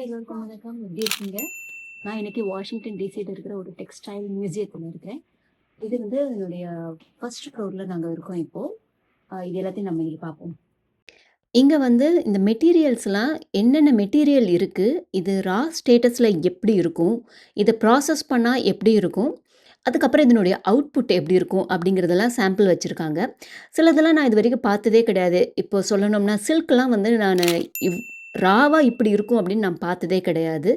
Hi எல்லோருக்கும் வணக்கம் எப்படி இருக்கீங்க நான் இன்னைக்கு வாஷிங்டன் டிசியில் இருக்கிற ஒரு டெக்ஸ்டைல் மியூசியத்தில் இருக்கேன் இது வந்து என்னுடைய ஃபர்ஸ்ட் ஃப்ளோரில் நாங்கள் இருக்கோம் இப்போது இது எல்லாத்தையும் நம்ம இங்கே பார்ப்போம் இங்கே வந்து இந்த மெட்டீரியல்ஸ்லாம் என்னென்ன மெட்டீரியல் இருக்குது இது ரா ஸ்டேட்டஸில் எப்படி இருக்கும்? இதை ப்ராசஸ் பண்ணால் எப்படி இருக்கும்? அதுக்கப்புறம் இதனுடைய அவுட்புட் எப்படி இருக்கும்? அப்படிங்கிறதெல்லாம் சாம்பிள் வச்சுருக்காங்க சிலதெல்லாம் நான் இது வரைக்கும் பார்த்ததே கிடையாது. இப்போ சொல்லணும்னா சில்க்லாம் வந்து நான் இவ் ராவா இப்படி இருக்கும் அப்படின்னு நான் பார்த்ததே கிடையாது.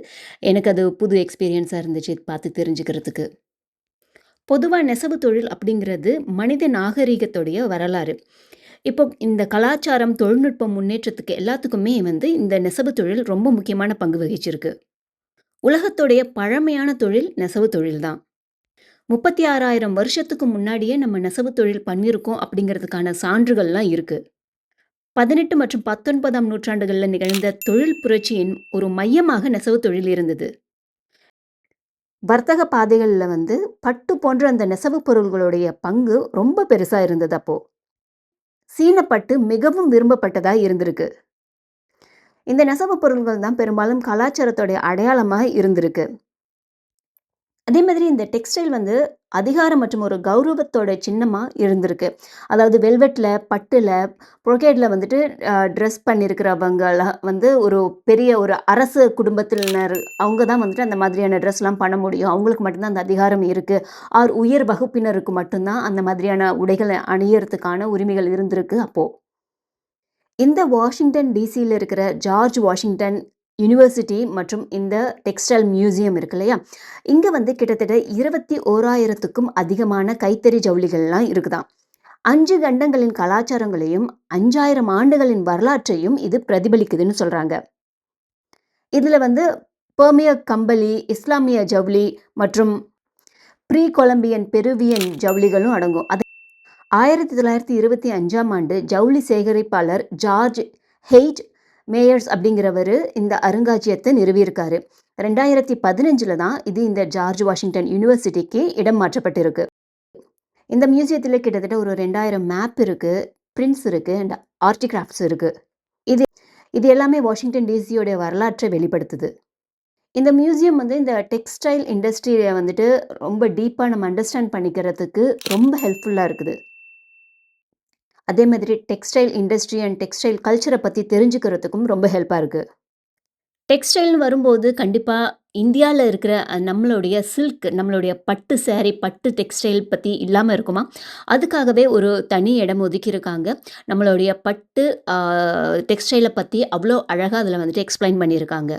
எனக்கு அது புது எக்ஸ்பீரியன்ஸாக இருந்துச்சு பார்த்து தெரிஞ்சுக்கிறதுக்கு. பொதுவாக நெசவு தொழில் அப்படிங்கிறது மனித நாகரீகத்துடைய வரலாறு. இப்போ இந்த கலாச்சாரம், தொழில்நுட்பம் முன்னேற்றத்துக்கு எல்லாத்துக்குமே வந்து இந்த நெசவு தொழில் ரொம்ப முக்கியமான பங்கு வகிச்சிருக்கு. உலகத்துடைய பழமையான தொழில் நெசவு தொழில் தான். 36,000 வருஷத்துக்கு முன்னாடியே நம்ம நெசவு தொழில் பண்ணியிருக்கோம் அப்படிங்கிறதுக்கான சான்றுகள்லாம் இருக்குது 18 மற்றும் பத்தொன்பதாம் நூற்றாண்டுகளில் நிகழ்ந்த தொழில் புரட்சியின் ஒரு மையமாக நெசவு தொழில் இருந்தது. வர்த்தக பாதைகளில் வந்து பட்டு போன்ற அந்த நெசவு பொருள்களுடைய பங்கு ரொம்ப பெருசாக இருந்தது அப்போ. சீன பட்டு மிகவும் விரும்பப்பட்டதாக இருந்திருக்கு. இந்த நெசவு பொருள்கள் தான் பெரும்பாலும் கலாச்சாரத்தோடைய அடையாளமாக இருந்திருக்கு. அதே மாதிரி இந்த டெக்ஸ்டைல் வந்து அதிகாரம் மற்றும் ஒரு கௌரவத்தோட சின்னமாக இருந்திருக்கு. அதாவது வெல்வெட்டில் பட்டில் புரொகேட்டில் வந்துட்டு ட்ரெஸ் பண்ணியிருக்கிறவங்கள வந்து ஒரு பெரிய ஒரு அரசு குடும்பத்தினர் அவங்க தான் வந்துட்டு அந்த மாதிரியான ட்ரெஸ்லாம் பண்ண முடியும். அவங்களுக்கு மட்டும்தான் அந்த அதிகாரம் இருக்குது ஆர் உயர் வகுப்பினருக்கு மட்டும்தான் அந்த மாதிரியான உடைகளை அணியறதுக்கான உரிமைகள் இருந்திருக்கு அப்போது இந்த வாஷிங்டன் டிசியில் இருக்கிற ஜார்ஜ் வாஷிங்டன் யுனிவர்சிட்டி மற்றும் இந்த டெக்ஸ்டைல் மியூசியம் இருக்கு இல்லையா? இங்கே வந்து கிட்டத்தட்ட 21,000த்துக்கும் அதிகமான கைத்தறி ஜவுளிகள்லாம் இருக்குதான் அஞ்சு கண்டங்களின் கலாச்சாரங்களையும், 5,000 ஆண்டுகளின் வரலாற்றையும் இது பிரதிபலிக்குதுன்னு சொல்கிறாங்க இதில் வந்து பெர்மிய கம்பளி, இஸ்லாமிய ஜவுளி மற்றும் ப்ரீ கொலம்பியன் பெருவியன் ஜவுளிகளும் அடங்கும். அது 1925ஆம் ஆண்டு ஜவுளி சேகரிப்பாளர் ஜார்ஜ் ஹெய்ட் மேயர்ஸ் அப்படிங்கிறவரு இந்த அருங்காட்சியகத்த நிறுவியிருக்காரு. 2015ல தான் இது இந்த ஜார்ஜ் வாஷிங்டன் யுனிவர்சிட்டிக்கு இடம் மாற்றப்பட்டிருக்கு. இந்த மியூசியத்தில் கிட்டத்தட்ட ஒரு 2000 மேப் இருக்குது பிரிண்ட்ஸ் இருக்குது அண்ட் ஆர்டிகிராஃப்ட்ஸ் இருக்கு. இது இது எல்லாமே வாஷிங்டன் டிசியோட வரலாற்றை வெளிப்படுத்துது. இந்த மியூசியம் வந்து இந்த டெக்ஸ்டைல் இண்டஸ்ட்ரியை வந்துட்டு ரொம்ப டீப்பாக நம்ம அண்டர்ஸ்டாண்ட் பண்ணிக்கிறதுக்கு ரொம்ப ஹெல்ப்ஃபுல்லாக இருக்குது. அதே மாதிரி டெக்ஸ்டைல் இண்டஸ்ட்ரி அண்ட் டெக்ஸ்டைல் கல்ச்சரை பற்றி தெரிஞ்சுக்கிறதுக்கும் ரொம்ப ஹெல்ப்பாக இருக்குது டெக்ஸ்டைல்னு வரும்போது கண்டிப்பாக இந்தியாவில் இருக்கிற நம்மளுடைய சில்க், நம்மளுடைய பட்டு சேரீ பட்டு டெக்ஸ்டைல் பற்றி இல்லாமல் இருக்குமா? அதுக்காகவே ஒரு தனி இடம் ஒதுக்கியிருக்காங்க. நம்மளுடைய பட்டு டெக்ஸ்டைலை பற்றி அவ்வளோ அழகாக அதில் வந்துட்டு எக்ஸ்ப்ளைன் பண்ணியிருக்காங்க.